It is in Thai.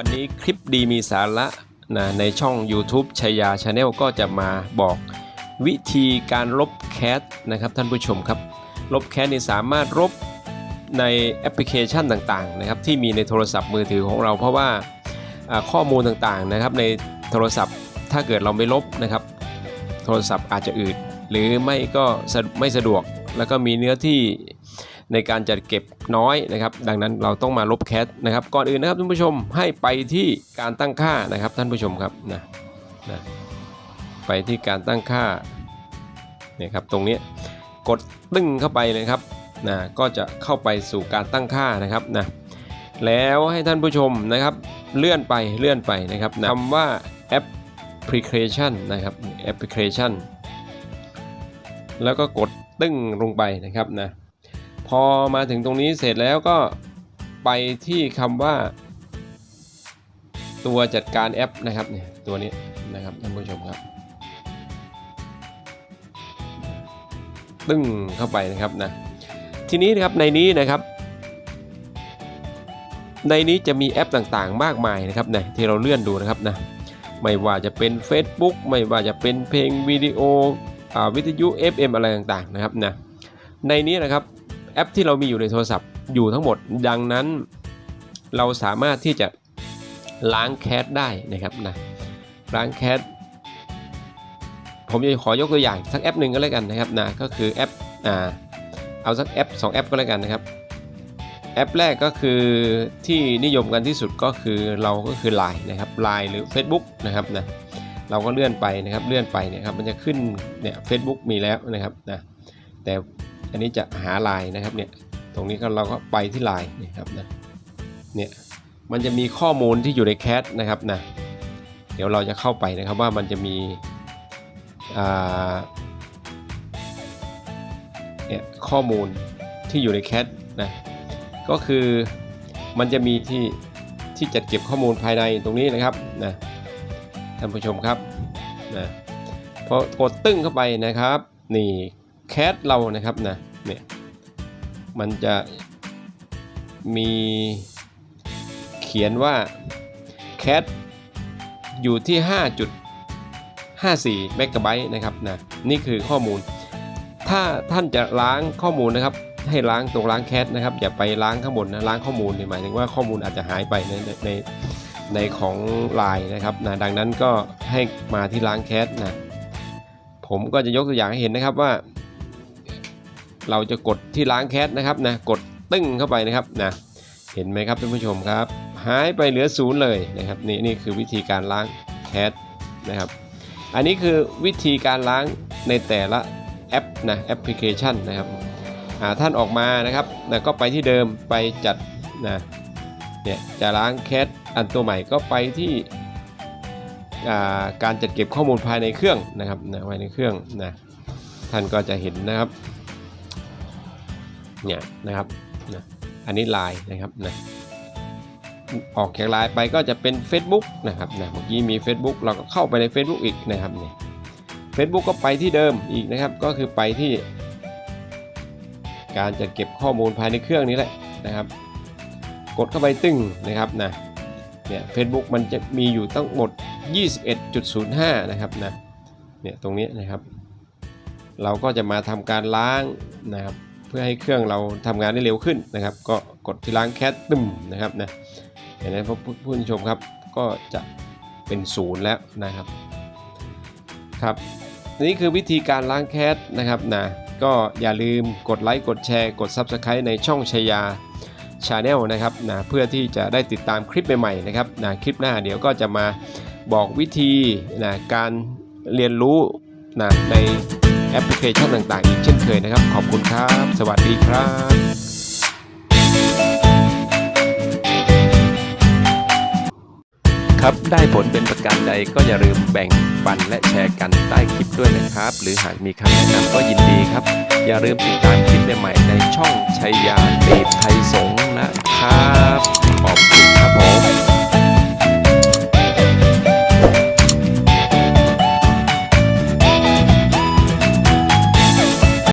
วันนี้คลิปดีมีสาระนะในช่อง YouTube ชายาชาแนลก็จะมาบอกวิธีการลบแคสนะครับท่านผู้ชมครับ ลบแคสนี่สามารถลบในแอปพลิเคชันต่างๆนะครับที่มีในโทรศัพท์มือถือของเรา เพราะว่าข้อมูลต่างๆนะครับในโทรศัพท์ถ้าเกิดเราไม่ลบนะครับ โทรศัพท์อาจจะอืดหรือไม่ก็ไม่สะดวกแล้วก็มีเนื้อที่ ในการจัดเก็บน้อยนะครับ ดังนั้นเราต้องมาลบแคสนะครับ ก่อนอื่นนะครับท่านผู้ชมให้ไปที่การตั้งค่านะครับท่านผู้ชมครับนะนะไปที่การตั้งค่าเนี่ยครับตรงนี้กดตึ้งเข้าไปเลยครับนะก็จะเข้าไปสู่การตั้งค่านะครับนะแล้วให้ท่านผู้ชมนะครับเลื่อนไปเลื่อนไปนะครับนะคำว่าแอปแอปพลิเคชันนะครับแอปพลิเคชันแล้วก็กดตึ้งลงไปนะครับนะ พอมาถึงตรงนี้เสร็จแล้วก็ไปที่คำว่า ตัวจัดการแอปนะครับเนี่ยตัวนี้นะครับท่านผู้ชมครับตึ้งเข้าไปนะครับนะทีนี้นะครับในนี้นะครับ ในนี้จะมีแอปต่างๆ มากมายนะครับนะที่เราเลื่อนดูนะครับนะไม่ว่าจะเป็น Facebook ไม่ว่าจะเป็นเพลงวิดีโออ่าวิทยุ FM อะไรต่างๆนะครับนะในนี้นะครับ แอปที่เรามีอยู่ในโทรศัพท์อยู่ทั้งหมด ดังนั้นเราสามารถที่จะล้างแคสได้นะครับนะล้างแคสผมจะขอยกตัวอย่างสักแอปหนึ่งก็แล้วกันนะครับนะก็คือแอปอ่าเอาสักแอป 2 แอปก็แล้วกันนะครับ แอปแรกก็คือที่นิยมกันที่สุดก็คือเราก็คือ Line นะครับ Line หรือ Facebook นะครับนะเราก็เลื่อนไปนะครับเลื่อนไปเนี่ยครับมันจะขึ้นเนี่ยเฟซบุ๊กมีแล้วนะครับนะแต่ อันนี้จะหา Line นะครับเนี่ยตรงนี้ก็เราก็ไปที่ Line นี่ครับนะเนี่ยมันจะมีข้อมูลที่อยู่ในแคสนะครับนะเดี๋ยวเราจะเข้าไปนะครับว่ามันจะมีเนี่ยข้อมูลที่อยู่ในแคสนะก็คือมันจะมีที่ที่จัดเก็บข้อมูลภายในตรงนี้นะครับนะท่านผู้ชมครับนะพอกดตึ้งเข้าไปนะครับ นี่ แคสเรานะครับนะเนี่ยมันจะมีเขียนว่าแคสอยู่ที่ 5.54เมกะไบต์นะครับนะนี่คือข้อมูล ถ้าท่านจะล้างข้อมูลนะครับ ให้ล้างตรงล้างแคสนะครับ อย่าไปล้างข้างบนนะล้างข้อมูลเนี่ยหมายถึงว่าข้อมูลอาจจะหายไปในในในในของไลน์นะครับนะดังนั้นก็ให้มาที่ล้างแคสนะผมก็จะยกตัวอย่างให้เห็นนะครับว่า เราจะกดที่ล้างแคสนะครับนะกดตึ้งเข้าไปนะครับนะเห็นไหมครับท่านผู้ชมครับหายไปเหลือศูนย์เลยนะครับนี่นี่คือวิธีการล้างแคสนะครับ อันนี้คือวิธีการล้างในแต่ละแอปนะแอปพลิเคชันนะครับอ่าท่านออกมานะครับนะก็ไปที่เดิมไปจัดนะเนี่ยจะล้างแคสอันตัวใหม่ก็ไปที่อ่าการจัดเก็บข้อมูลภายในเครื่องนะครับนะภายในเครื่องนะท่านก็จะเห็นนะครับ เนี่ยนะครับนะอันนี้ไลน์นะครับนะออกจากไลน์ไปก็จะเป็น Facebook นะครับนะเมื่อกี้มี Facebook เราก็เข้าไปใน Facebook อีกนะครับเนี่ย Facebook ก็ไปที่เดิมอีกนะครับ ก็คือไปที่ การจัดเก็บข้อมูลภายในเครื่องนี้แหละนะครับ กดเข้าไปตึ้งนะครับนะเนี่ย Facebook มันจะมีอยู่ทั้งหมด 21.05 นะครับนะเนี่ยตรงนี้นะครับ เราก็จะมาทำการล้างนะครับ พื่อให้เครื่องเราทำงานได้เร็วขึ้นนะครับ ก็กดที่ล้างแคสตึมนะครับนะเห็นไหมผู้ผู้ชมครับก็จะเป็นศูนย์แล้วนะครับครับนี่คือวิธีการล้างแคสนะครับนะก็อย่าลืมกดไลค์กดแชร์ กด Subscribe ในช่องชายาชาแนลนะครับนะเพื่อที่จะได้ติดตามคลิปใหม่ๆนะครับนะคลิปหน้าเดี๋ยวก็จะมาบอกวิธีนะการเรียนรู้นะใน แอปพลิเคชันต่างๆ อีกเช่นเคยนะครับ ขอบคุณครับ สวัสดีครับครับ ได้ผลเป็นประการใดก็อย่าลืมแบ่งปันและแชร์กันใต้คลิปด้วยนะครับ หรือหากมีคำแนะนำก็ยินดีครับ อย่าลืมติดตามคลิปใหม่ในช่องชัยยาเดชไทยสงนะครับ ขอบคุณ